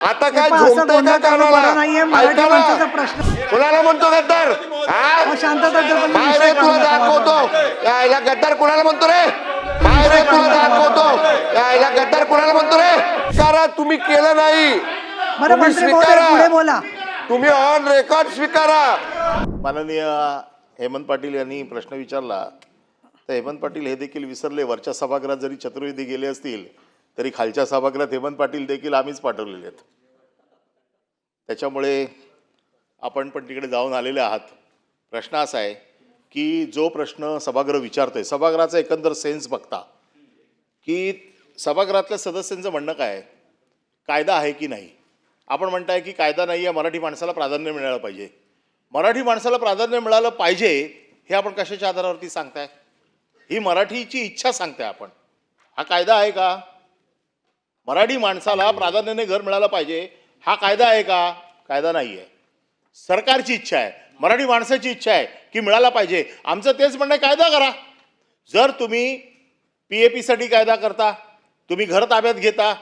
आता काय झोमतंय का. कानाला मराठी ऐका ना. माणसाचा प्रश्न. कुणाला म्हणतो गद्दार? हा? अहो, शांतता ठेवा, बाहेर विषय ये, तुला दाखवतो. यायला गद्दार कुणाला म्हणतो रे? बाहेर ये, तुला दाखवतो. यायला गद्दार कुणाला म्हणतो रे? करा तुम्ही केलं नाही. तुम्ही स्वीकारा. पुढे बोला. तुम्ही ऑन रेकॉर्ड स्वीकारा. माननीय हेमंत पाटील यांनी प्रश्न विचारला. तर हेमंत पाटील हे देखील विसरले. वरच्या सभागृहात जरी चतुर्वेदी गेले असतील तरी खालच्या सभागृहात हेमंत पाटील देखील आम्हीच पाठवलेले आहेत. त्याच्यामुळे आपण पण तिकडे जाऊन आलेले आहात. प्रश्न असा आहे की जो प्रश्न सभागृह विचारतोय सभागृहाचा एकंदर सेन्स बघता की सभागृहातल्या सदस्यांचं म्हणणं काय आहे? कायदा आहे की नाही? आपण म्हणताय की कायदा नाही आहे मराठी माणसाला प्राधान्य मिळालं पाहिजे. मराठी माणसाला प्राधान्य मिळालं पाहिजे हे आपण कशाच्या आधारावरती सांगताय? ही मराठीची इच्छा सांगताय आपण. हा कायदा आहे का? मराठी माणसाला प्राधान्याने घर मिळालं पाहिजे. हा कायदा आहे का? कायदा नाही आहे सरकारची इच्छा आहे. मराठी माणसाची इच्छा आहे की मिळाला पाहिजे. आमचं तेच म्हणणं आहे, कायदा करा. जर तुम्ही पी ए पीसाठी कायदा करता तुम्ही घर ताब्यात घेता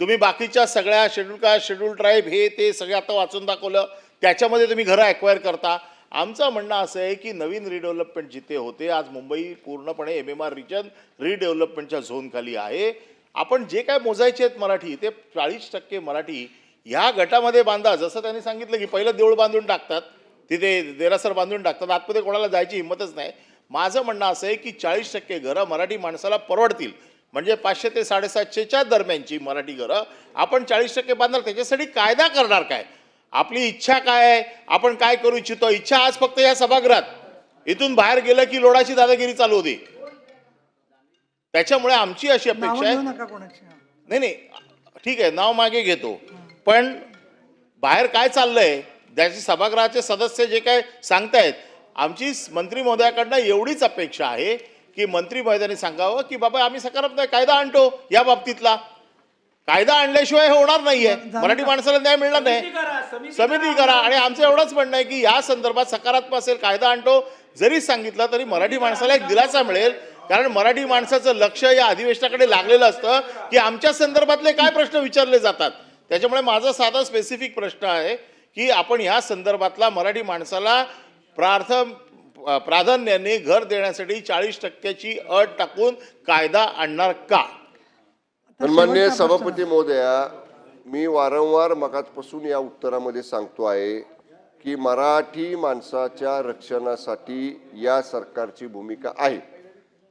तुम्ही बाकीच्या सगळ्या शेड्यूल कास्ट शेड्यूल ट्राईब हे ते सगळे आता वाचून दाखवलं त्याच्यामध्ये तुम्ही घरं ॲक्वायर करता. आमचं म्हणणं असं आहे की नवीन रिडेव्हलपमेंट जिथे होते आज मुंबई पूर्णपणे एम एम आर रिजन रिडेव्हलपमेंटच्या झोनखाली आहे. आपण जे काय मोजायचे आहेत मराठी ते चाळीस टक्के मराठी ह्या गटामध्ये बांधा. जसं त्यांनी सांगितलं की पहिलं देऊळ बांधून टाकतात तिथे देरासर बांधून टाकतात आतमध्ये कोणाला जायची हिंमतच नाही. माझं म्हणणं असं आहे की चाळीस टक्के घरं मराठी माणसाला परवडतील. म्हणजे पाचशे ते साडेसातशेच्या दरम्यानची मराठी घरं आपण चाळीस टक्के बांधणार त्याच्यासाठी कायदा करणार काय? आपली इच्छा काय आहे? आपण काय करू इच्छितो? इच्छा आज फक्त या सभागृहात. इथून बाहेर गेलं की लोडाची दादागिरी चालू होती. त्याच्यामुळे आमची अशी अपेक्षा आहे. नाही नाही. ठीक आहे नाव मागे घेतो. पण बाहेर काय चाललंय त्याचे सभागृहाचे सदस्य जे काय सांगतायत आमची मंत्री महोदयाकडनं एवढीच अपेक्षा आहे की मंत्री महोदयांनी सांगावं की बाबा आम्ही सकारात्मक कायदा आणतो या बाबतीतला. कायदा आणल्याशिवाय हे होणार नाहीये. मराठी माणसाला न्याय मिळणार नाही. समिती करा. आणि आमचं एवढंच म्हणणं आहे की या संदर्भात सकारात्मक असेल कायदा आणतो. जरी सांगितलं तरी मराठी माणसाला एक दिलासा मिळेल. कारण मराठी माणसाचं लक्ष या अधिवेशनाकडे लागलेलं असतं की आमच्या संदर्भातले काय प्रश्न विचारले जातात. त्याच्यामुळे माझा साधा स्पेसिफिक प्रश्न आहे की आपण ह्या संदर्भातला मराठी माणसाला प्रार्थ प्राधान्याने घर देण्यासाठी चाळीस टक्क्याची अट टाकून कायदा आणणार का? सन्मान्य. सभापती महोदया मी वारंवार मगाचपासून या उत्तरामध्ये सांगतो आहे की मराठी माणसाच्या रक्षणासाठी या सरकारची भूमिका आहे.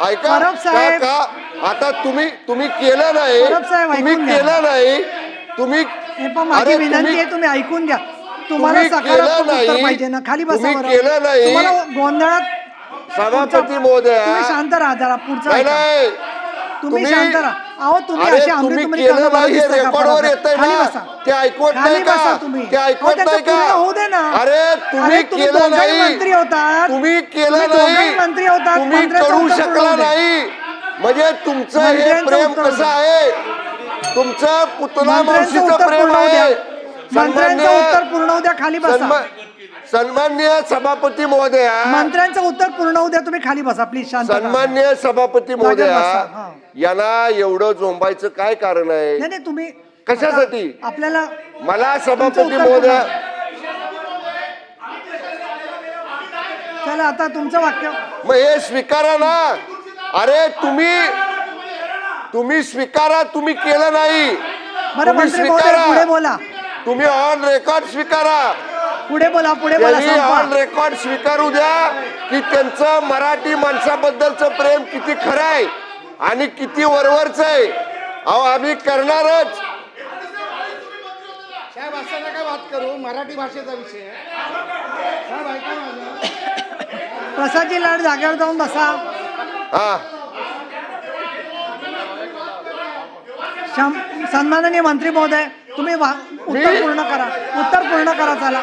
ऐका परब साहेब. का आता तुम्ही तुम्ही केलं नाही परब साहेब, तुम्ही ऐकून घ्या. केलं नाही तुम्ही हे पण माझी अरे विनंती तुम्ही- आहे तुम्ही ऐकून घ्या तुम्हाला तुम्ही केलं सकारात्मक उत्तर नाही. पाहिजे ना खाली बसा तुम्ही बरं. केलं नाही. तुम्हाला गोंधळात सभापती पुढचा- महोदया. तुम्ही शांत राहा जरा पुढचा नाही ऐका. नाही तुम्ही शांत राहा. अहो तुम्ही अरे अशी तुम्ही आमरी केलं बरं नाही हे दिसतं का रेकॉर्डवर परत? येतंय खाली ना? बसा. ते ऐकवत खाली नाही का? तुम्ही. ते अहो, ऐकवत त्यांचं नाही का? पूर्ण होऊ दे ना. अरे तुम्ही केलं दोघंही नाही. मंत्री होतात. तुम्ही केलं दोघंही नाही. मंत्री होतात. तुम्ही मंत्र्याचं करू उत्तर पूर्ण शकला होऊ दे. नाही. म्हणजे तुमचं हे मंत्र्यांचं प्रेम उत्तर कसं आहे? तुमचं पुतला मंत्र्यांचं मावशीचं उत्तर प्रेम पूर्ण होऊ द्या. आहे. मंत्र्यांचं सन्मान्य- उत्तर पूर्ण होऊ द्या. खाली बसा. सन्मा- सन्मान्य सभापती महोदया. मंत्र्यांचं उत्तर पूर्ण होऊ द्या तुम्ही खाली बसा प्लीज शांत राहा. सन्मान्य सभापती बसा, महोदया हा. यांना एवढं झोंबायचं काय कारण आहे? नाही नाही तुम्ही कशासाठी? आता आपल्याला मला तुमचं सभापती उत्तर महोदया चला आता तुमचं वाक्य मग हे स्वीकारा ना. अरे तुम्ही तुम्ही स्वीकारा तुम्ही केलं नाही. बरं तुम्ही मंत्री महोदय पुढे बोला. तुम्ही ऑन रेकॉर्ड स्वीकारा. पुढे बोला पुढे बोला त्यांनी ऑन संपवा. रेकॉर्ड स्वीकारू द्या की त्यांचं मराठी माणसाबद्दलचं प्रेम किती खरं आहे आणि किती वरवरच आहे. अहो आम्ही करणारच. साहेब असं नका बात करू. मराठी भाषेचा विषय आहे. साहेब ऐका माझं प्रसादजी लाड जागेवर जाऊन बसा. हा. शं- सन्माननीय मंत्री महोदय तुम्ही वा- उत्तर मी- पूर्ण करा. उत्तर पूर्ण करा चला.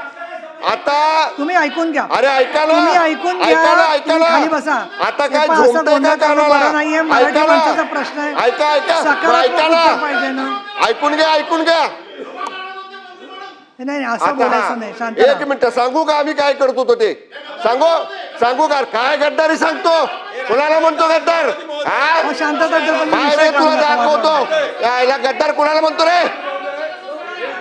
आता तुम्ही ऐकून घ्या. अरे ऐका ना. तुम्ही ऐकून घ्या. तुम्ही खाली बसा. आता हे काय पहा, असं झोमतंय गोंधळ का करणं कानाला बरं नाहीये मराठी. माणसाचा प्रश्न आहे. ऐका ऐका. सकारात्मक ऐका उत्तर पाहिजे ना. ना ऐकून घ्या ऐकून घ्या. नाही नाही, असं आता बोलायचं नाही. हा, शांत एक राहा. मिनिट सांगू का आम्ही काय करत होतो ते? सांगू? सांगू का? काय गद्दारी सांगतो? कुणाला म्हणतो गद्दार? हा? अहो, शांतता ठेवा, तुम्ही काय विषय रे तुला काढू नका दाखवतो. यायला गद्दार कुणाला म्हणतो रे?